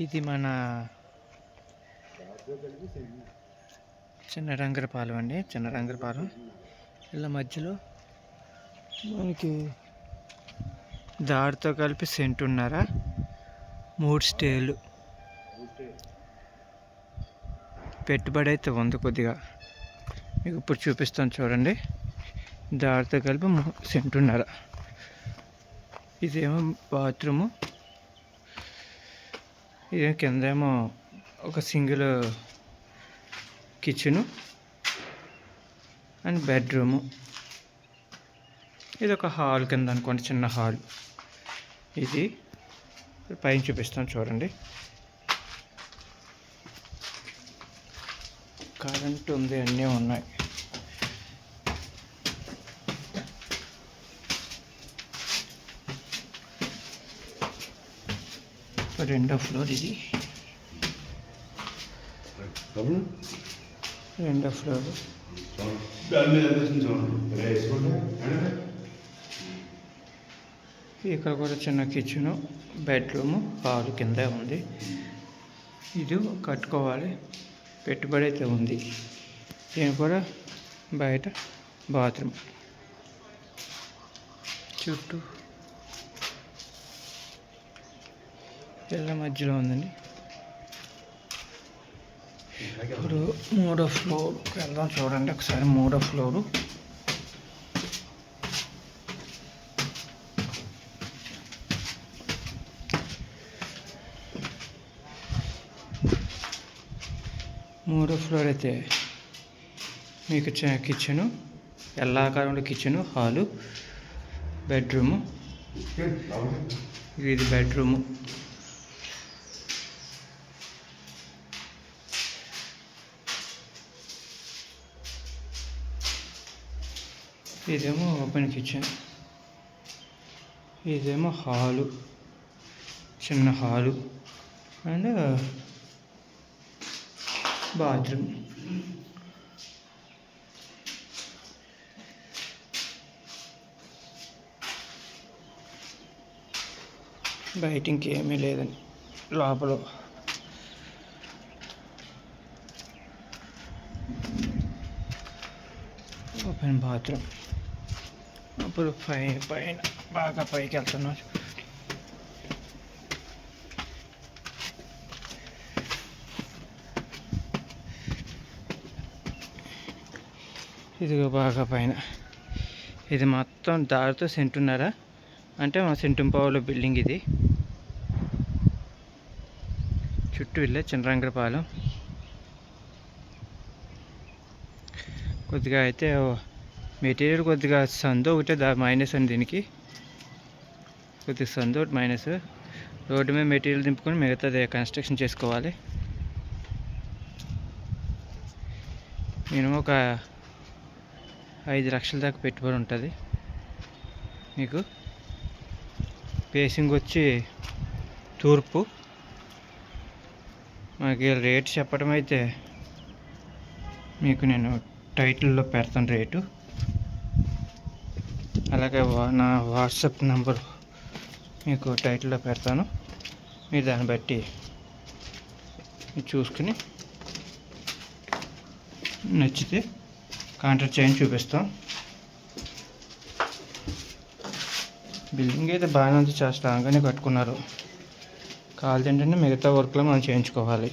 ఇది మన చిన్న రంగరపాలెం అండి చిన్న రంగరపాలెం ఇలా మధ్యలో మనకి దారితో కలిపి సెంటున్నర మూడు స్టేలు. పెట్టుబడి అయితే ఉంది కొద్దిగా. మీకు ఇప్పుడు చూపిస్తాను చూడండి. దారితో కలిపి మూ- సెంటున్నర ఇదేమో బాత్రూము. ఇది కిందేమో ఒక సింగిల్ కిచెను అండ్ బెడ్రూము. ఇది ఒక హాల్ కింద అనుకోండి చిన్న హాల్. ఇది పైన చూపిస్తాను చూడండి. కరెంట్ ఉంది అన్నీ ఉన్నాయి. రెండో ఫ్లోర్ ఇది. రెండో ఫ్లోర్. ఇక్కడ కూడా చిన్న కిచెను బెడ్రూము హాల్ కింద ఉంది. ఇది కట్టుకోవాలి. పెట్టుబడి అయితే ఉంది. దీని కూడా బయట బాత్రూమ్. చుట్టూ ఇళ్ళ మధ్యలో ఉందండి. ఇప్పుడు మూడో ఫ్లోర్ వెళ్దాం చూడండి. ఒకసారి మూడో ఫ్లోరు. మూడో ఫ్లోర్ అయితే మీకు కిచెను ఎల్లాకారంలో కిచెను హాలు బెడ్రూము. ఇది బెడ్రూము. ఇదేమో ఓపెన్ కిచెన్. ఇదేమో హాలు. చిన్న హాలు. And bathroom. బయట ఇంకేమీ లేదండి. లోపల. Open bathroom. ఇప్పుడు పై పైన బాగా పైకి వెళ్తున్నాం. ఇదిగో బాగా పైన. ఇది మొత్తం దారితో సెంటున్నారా? అంటే మా సెంటుంపావుల బిల్డింగ్ ఇది. చుట్టూ ఇల్లే చిన్నరంగరపాలెం. కొద్దిగా అయితే మెటీరియల్ కొద్దిగా సందు ఒకటే దా మైనస్ అండి దీనికి. కొద్దిగా సందు ఒకటి మైనస్. రోడ్డు మీద మెటీరియల్ దింపుకొని మిగతాది కన్స్ట్రక్షన్ చేసుకోవాలి. మినిమం ఒక ఐదు లక్షల దాకా పెట్టుబడి ఉంటుంది. మీకు పేసింగ్ వచ్చి తూర్పు. మనకి రేట్ చెప్పడం అయితే మీకు నేను టైటిల్లో పెడతాను రేటు. అలాగే వా- నా వాట్సాప్ నెంబర్ మీకు టైటిల్లో పెడతాను. మీరు దాన్ని బట్టి చూసుకుని నచ్చితే కాంటాక్ట్ చేయని చూపిస్తాం. బిల్డింగ్ అయితే బాగానే ఉంది చాలా స్ట్రాంగ్గానే కట్టుకున్నారు. కావాలి ఏంటంటే మిగతా వర్క్లో మనం చేయించుకోవాలి.